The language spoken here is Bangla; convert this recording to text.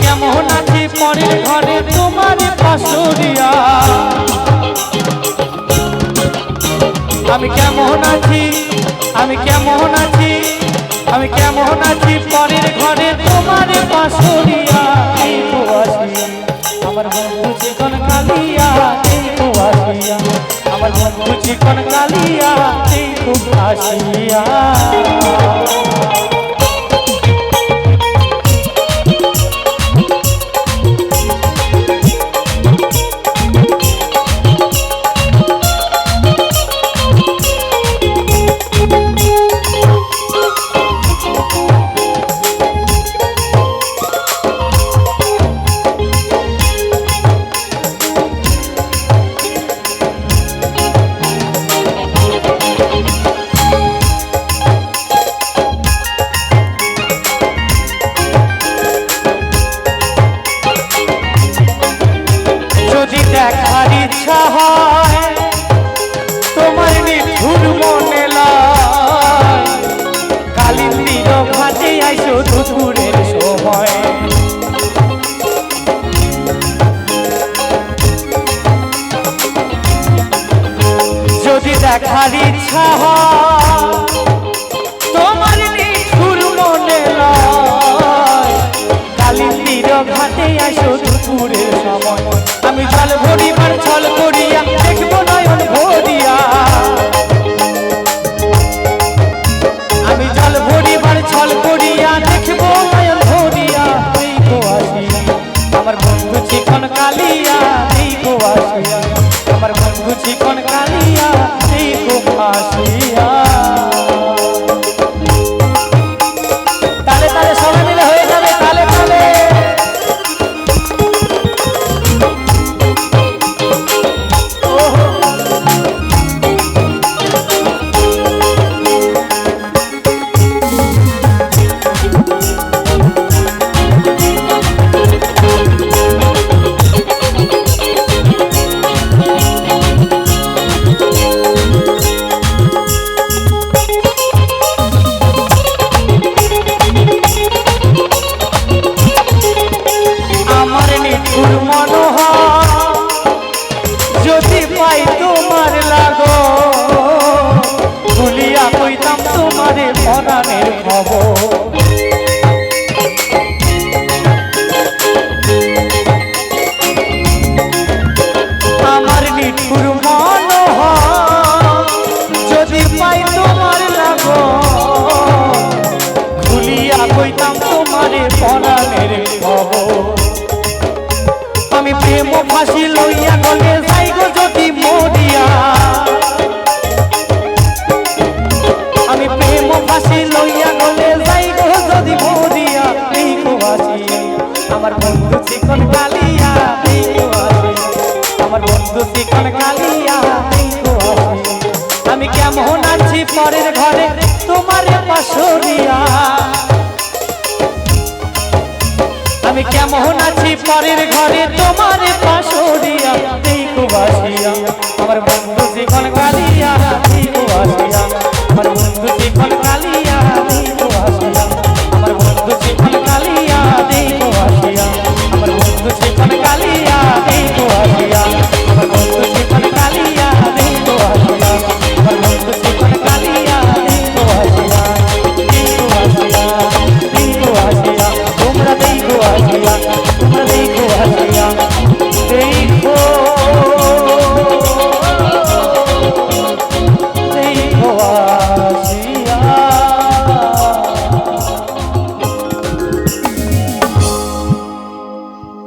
কেমন আছি পরের ঘরে তোমার পাশরিয়া আমি কেমন আছি? আমি কেমন আছি? আমি কেমন আছি পরের ঘরে তোমার পাশরিয়া আমার বন্ধু চিকন কালিয়া আমার বন্ধু চিকন কালিয়া আসিয়া যদি দেখার ইচ্ছা হয়, তোমার নিঠুর মনে লয় কালিন্দির ঘাটে আইসো দুপুরের সময়। যদি দেখার ইচ্ছা হয়, তোমার নিঠুর মনে আসো দুপুরের সময়। আমি জল ভরিবার ছল করিয়া যদি পাই তোমার লাগো ভুলিয়া কইতাম তোমারে মনানের খবর। আমার বন্ধু চিকন কালিয়া আমার বন্ধু চিকন কালিয়া আমি কেমন আছি পরের ঘরে, তোমার পাশরিয়া? আমি কেমন আছি পরের ঘরে